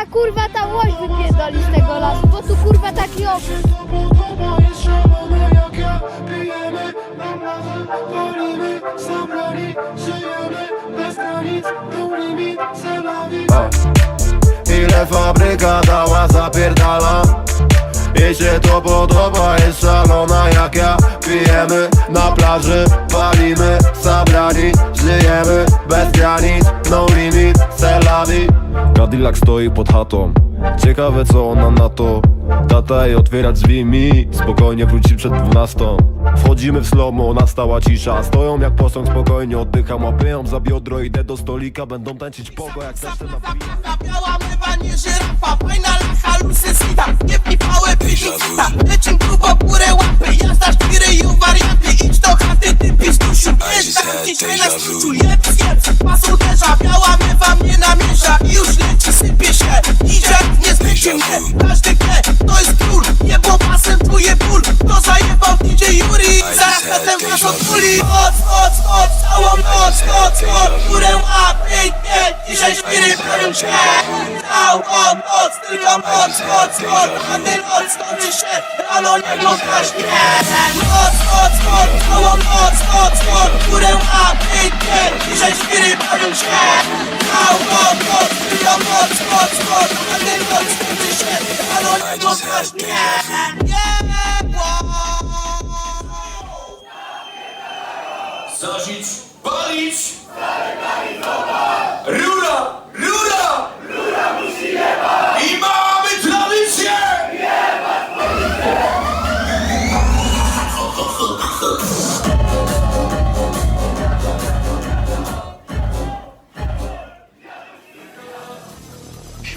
A kurwa ta łoś wypierdoli z tego lasu, bo tu kurwa taki celawi Ile fabryka dała, zapierdala. Jej się to podoba, jest szalona jak ja. Pijemy na plaży, palimy Zabrani, żyjemy bez granic No limit, Cadillac stoi pod chatą. Ciekawe co ona na to. Tata jej otwiera drzwi mi Spokojnie wróci przed dwunastą. Wchodzimy w slomo, nastała cisza. Stoją jak posąg, spokojnie oddycham Łapię za biodro, idę do stolika Będą tańczyć pogo jak też na Biała mywa, nie żyrafa Fajna lacha, lusy sita Nie pipałe piżucita Lecim grubo górę łapy Jazda szpiry i warianty Idź do chaty, ty pistusiu Jest taki cię na stuciu Jeb, jeb, pas uderza Biała mywa mnie namierza mnie Każdy wie, to jest król Niebo pasem, czuje ból To zajebał DJ Yuri Zaraz potem was odpuli. Noc, noc, noc Całą noc, noc, noc Górę łapy, nie Dzisiaj szpiry bawią się Całą noc, tylko noc, noc, noc A ty noc, skończy się Rano nie możesz, nie. Noc, noc, noc Całą noc, noc, noc. Górę łapy, nie Dzisiaj się Całą noc, tylko noc, noc, noc A ty noc, skończy się Rano nie możesz, nie Nie, Zasić, palić! Rura!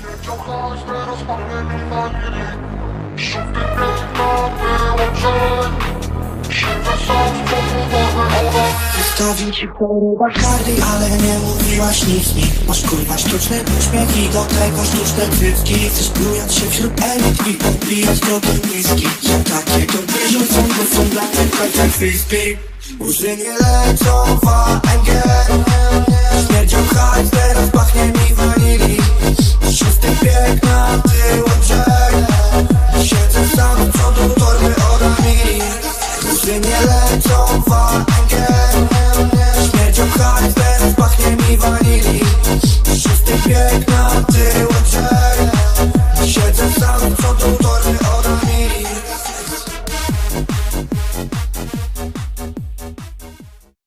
Śmiercią każde rozpalenie familii Żółty piękna wyłączeń Siedzę sam z powodowy Wystawił ci choroba każdej, ale nie mówiłaś nic mi. Masz kurwa sztuczne uśmiech i do tego sztuczne cycki. Chcesz się wśród elit i podbijać krokiem bliski Są takie, to wyrzucą, bo są dla tych frisbee. Łzy nie lecą w AMG Śmiercią HSB pachnie mi wanili. Czysty piękny